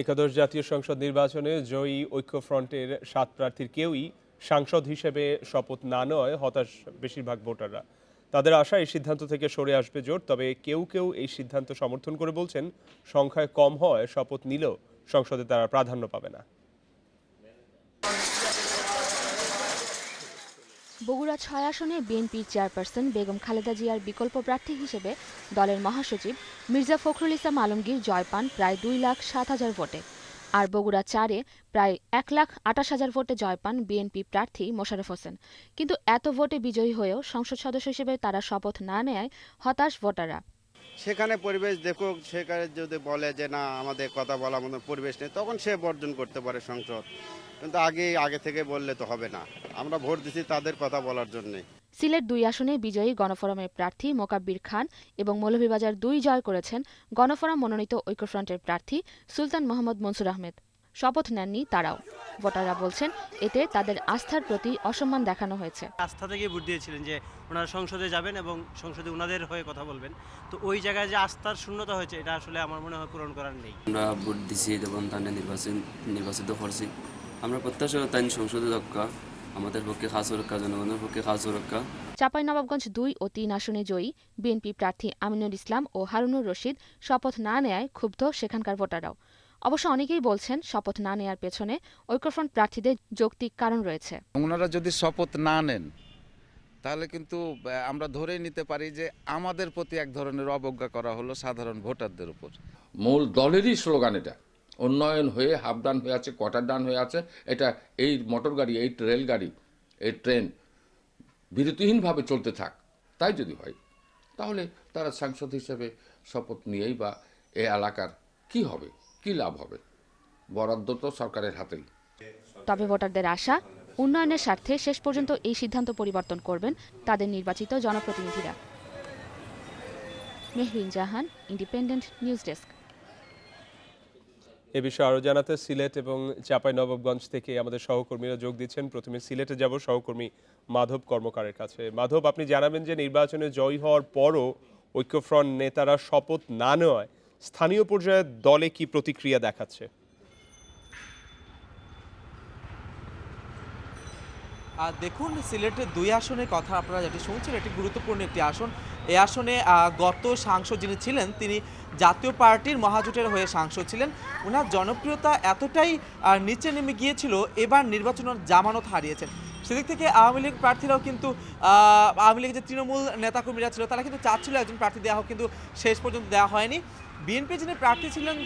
একাদশ জাতীয় সংসদ নির্বাচনে জয়ী ঐক্যফ্রন্টের সাত প্রার্থীর কেউই সাংসদ হিসেবে শপথ না নয় হতাশ বেশিরভাগ ভোটাররা। তাদের আশা এই সিদ্ধান্ত থেকে সরে আসবে জোট, তবে কেউ কেউ এই সিদ্ধান্ত সমর্থন করে বলছেন, সংখ্যায় কম হওয়ায় শপথ নিলেও সংসদে তারা প্রাধান্য পাবে না। বগুড়া ছয় আসনে বিএনপির চেয়ারপারসন বেগম খালেদা জিয়ার বিকল্প প্রার্থী হিসেবে দলের মহাসচিব মির্জা ফখরুল ইসলাম আলমগীর জয় পান প্রায় দুই লাখ সাত হাজার ভোটে। আর বগুড়া চারে প্রায় এক লাখ আটাশ হাজার ভোটে জয় পান বিএনপি প্রার্থী মোশাররফ হোসেন। কিন্তু এত ভোটে বিজয়ী হয়েও সংসদ সদস্য হিসেবে তারা শপথ না নেয় হতাশ ভোটাররা। সেখানে পরিবেশ দেখুক, সেখানে যদি বলে যে না, আমাদের কথা বলা মতো পরিবেশ নেই, তখন সে বর্জন করতে পারে সংসদ। কিন্তু আগে আগে থেকে বললে তো হবে না। আমরা ভোট দিচ্ছি তাদের কথা বলার জন্যে সিলেট দুই আসনে বিজয়ী গণফোরামের প্রার্থী মোকাব্বির খান এবং মৌলভীবাজার দুই জয় করেছেন গণফোরাম মনোনীত ঐক্যফ্রন্টের প্রার্থী সুলতান মোহাম্মদ মনসুর আহমেদ। শপথ নেননি তারাও। ভোটাররা বলছেন এতে তাদের আস্থার প্রতি অসম্মান দেখানো হয়েছে। আস্থা থেকে ভোট দিয়েছিলেন যে ওনারা সংসদে যাবেন এবং সংসদে ওনাদের হয়ে কথা বলবেন। তো ওই জায়গায় যে আস্থার শূন্যতা হয়েছে এটা আসলে আমার মনে হয় পূরণ করার নেই। আমরা ভোট দিছি এবং তানে নির্বাচন নির্বাচিত করছি। আমরা প্রত্যাশা তাই সংসদে রক্ষা আমাদের পক্ষে খাস সুরক্ষা জনগণের পক্ষে খাস সুরক্ষা। চাঁপাইনবাবগঞ্জ দুই ও তিন আসনে জয়ী বিএনপি প্রার্থী আমিনুল ইসলাম ও হারুনুর রশিদ শপথ না নেয়ায় ক্ষুব্ধ সেখানকার ভোটাররাও। অবশ্য অনেকেই বলছেন শপথ না নেয়ার পেছনে ঐক্যফ্রন্ট প্রার্থীদের যৌক্তিক কারণ রয়েছে। ওনারা যদি শপথ না নেন তাহলে কিন্তু আমরা ধরেই নিতে পারি যে আমাদের প্রতি এক ধরনের অবজ্ঞা করা হলো সাধারণ ভোটারদের উপর। মূল দলেরই স্লোগান এটা। উন্নয়ন হয়ে হাফ ডান হয়ে আছে কোয়ার্টার ডান হয়ে আছে এটা এই মোটর গাড়ি এই রেলগাড়ি এই ট্রেন বিরতিহীনভাবে চলতে থাক তাই যদি হয় তাহলে তারা সাংসদ হিসেবে শপথ নিয়েই বা এ এলাকার কি হবে? কি লাভ হবে? বরাদ্দ তো সরকারের হাতেই। তবে ভোটারদের আশা উন্নয়নের স্বার্থে শেষ পর্যন্ত এই সিদ্ধান্ত পরিবর্তন করবেন তাদের নির্বাচিত জনপ্রতিনিধিরা। Mehreen Jahan independent news desk এ বিষয়ে আরও জানাতে সিলেট এবং চাপাই নবাবগঞ্জ থেকে আমাদের সহকর্মীরা যোগ দিচ্ছেন। প্রথমে সিলেটে যাব সহকর্মী মাধব কর্মকারের কাছে। মাধব আপনি জানাবেন যে নির্বাচনে জয়ী হওয়ার পরও ঐক্যফ্রন্ট নেতারা শপথ না নেওয়ায় স্থানীয় পর্যায়ে দলে কি প্রতিক্রিয়া দেখাচ্ছে? দেখুন, সিলেটের দুই আসনের কথা আপনারা যেটি শুনছেন, এটি গুরুত্বপূর্ণ একটি আসন। এই আসনে গত সাংসদ যিনি ছিলেন, তিনি জাতীয় পার্টির মহাজোটের হয়ে সাংসদ ছিলেন। ওনার জনপ্রিয়তা এতটাই নিচে নেমে গিয়েছিল, এবার নির্বাচনের জামানত হারিয়েছেন। সেদিক থেকে আওয়ামী লীগ প্রার্থীরাও কিন্তু আওয়ামী লীগের যে তৃণমূল নেতাকর্মীরা ছিল, তারা কিন্তু চাচ্ছিল একজন প্রার্থী দেওয়া হোক, কিন্তু শেষ পর্যন্ত দেওয়া হয়নি। বিএনপি যিনি প্রার্থী ছিলেন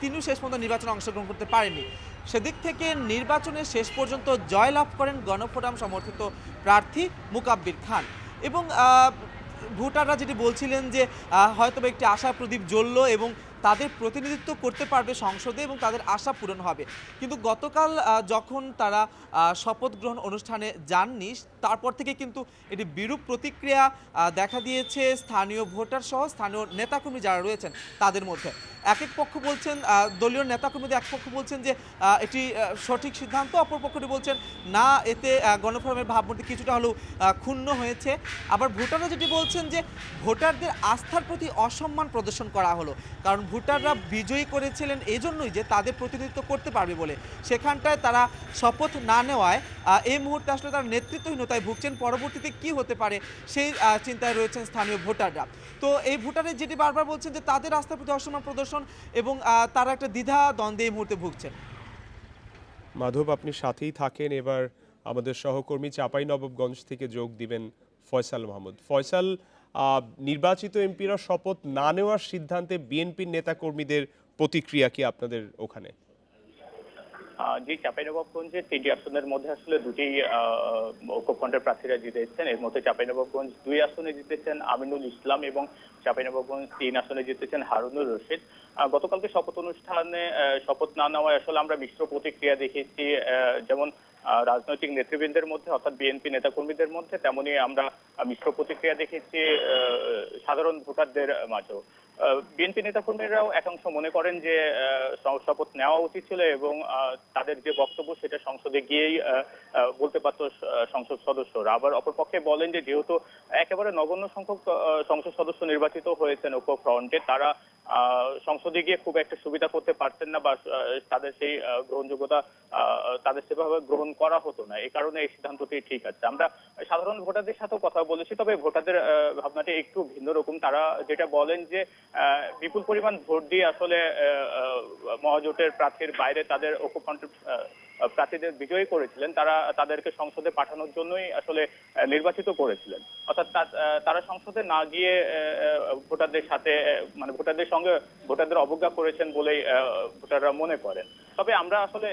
তিনিও শেষ পর্যন্ত নির্বাচনে অংশগ্রহণ করতে পারেননি। সেদিক থেকে নির্বাচনে শেষ পর্যন্ত জয়লাভ করেন গণফোরাম সমর্থিত প্রার্থী মুকাব্বির খান। এবং ভোটাররা যেটি বলছিলেন যে হয়তো একটি আশা প্রদীপ জ্বলল এবং তাদের প্রতিনিধিত্ব করতে পারবে সংসদে এবং তাদের আশা পূরণ হবে। কিন্তু গতকাল যখন তারা শপথ গ্রহণ অনুষ্ঠানে যাননি, তারপর থেকে কিন্তু এটি বিরূপ প্রতিক্রিয়া দেখা দিয়েছে স্থানীয় ভোটার সহ স্থানীয় নেতাকর্মী যারা রয়েছেন তাদের মধ্যে। এক এক পক্ষ বলছেন দলীয় নেতাকর্মীদের এক পক্ষ বলছেন যে এটি সঠিক সিদ্ধান্ত। অপর পক্ষটি বলছেন, না, এতে গণফোরামের ভাবমূর্তি কিছুটা হলেও ক্ষুণ্ণ হয়েছে। আবার ভোটাররা যেটি বলছেন যে, ভোটারদের আস্থার প্রতি অসম্মান প্রদর্শন করা হলো। কারণ ভোটাররা বিজয়ী করেছিলেন এজন্যই যে তাদের প্রতিনিধিত্ব করতে পারবে বলে। সেখানটায় তারা শপথ না নেওয়ায় এই মুহূর্তে আসলে তারা নেতৃত্বহীনতায় ভুগছেন। পরবর্তীতে কি হতে পারে সেই চিন্তায় রয়েছেন স্থানীয় ভোটাররা। তো এই ভোটারের যেটি বারবার বলছেন যে তাদের আস্থার প্রতি অসম্মান প্রদর্শন এবং তারা একটা দ্বিধা দ্বন্দ্বে এই মুহূর্তে ভুগছেন। মাধব, আপনি সাথেই থাকেন। এবার আমাদের সহকর্মী চাপাই নবাবগঞ্জ থেকে যোগ দিবেন ফয়সাল মাহমুদ। ফয়সাল নির্বাচিত এমপিরা শপথ না নেওয়ার সিদ্ধান্তে বিএনপির নেতাকর্মীদের প্রতিক্রিয়া কি আপনাদের ওখানে? জি, চাঁপাইনবাবগঞ্জে তিনটি আসনের মধ্যে আসলে দুটি ঐক্যফ্রন্টের প্রার্থীরা জিতেছেন। এর মধ্যে চাঁপাইনবাবগঞ্জ দুই আসনে জিতেছেন আমিনুল ইসলাম এবং চাঁপাইনবাবগঞ্জ তিন আসনে জিতেছেন হারুনুর রশিদ। গতকালকে শপথ অনুষ্ঠানে শপথ না নেওয়ায় আসলে আমরা মিশ্র প্রতিক্রিয়া দেখেছি। যেমন রাজনৈতিক নেতৃবৃন্দের মধ্যে, অর্থাৎ বিএনপি নেতাকর্মীদের মধ্যে, তেমনি আমরা মিশ্র প্রতিক্রিয়া দেখেছি সাধারণ ভোটারদের মাঝেও। বিএনপি নেতাকর্মীরাও একাংশ মনে করেন যে শপথ নেওয়া উচিত ছিল এবং তাদের যে বক্তব্য সেটা সংসদে গিয়েই বলতে পারত সংসদ সদস্যরা। আবার অপরপক্ষে বলেন যে, যেহেতু একেবারে নগণ্য সংখ্যক সংসদ সদস্য নির্বাচিত হয়েছেন ঐক্য ফ্রন্টে, তারা সংসদে গিয়ে খুব একটা সুবিধা করতে পারতেন না বা তাদের সেই গ্রহণযোগ্যতা তাদের সেভাবে গ্রহণ করা হতো না। এই কারণে এই সিদ্ধান্তটি ঠিক আছে। আমরা সাধারণ ভোটারদের সাথেও কথা বলেছি, তবে ভোটারদের ভাবনাটি একটু ভিন্ন রকম। তারা যেটা বলেন যে বিপুল পরিমাণ ভোট দিয়ে আসলে মহাজোটের প্রার্থীর বাইরে তাদের আহ, প্রার্থীদের বিজয়ী করেছিলেন। তারা তাদেরকে সংসদে পাঠানোর জন্যই আসলে নির্বাচিত করেছিলেন। অর্থাৎ তারা সংসদে না গিয়ে ভোটারদের সাথে মানে ভোটারদের সঙ্গে ভোটারদের অবজ্ঞা করেছেন বলেই ভোটাররা মনে করেন। তবে আমরা আসলে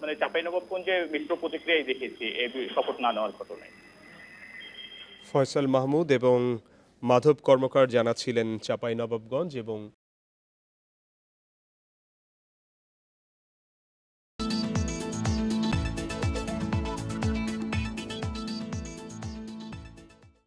মানে চাঁপাইনবাবগঞ্জে মিশ্র প্রতিক্রিয়াই দেখেছি এই শপথ না নেওয়ার ঘটনায়। ফয়সাল মাহমুদ এবং মাধব কর্মকার জানাচ্ছিলেন চাঁপাইনবাবগঞ্জ এবং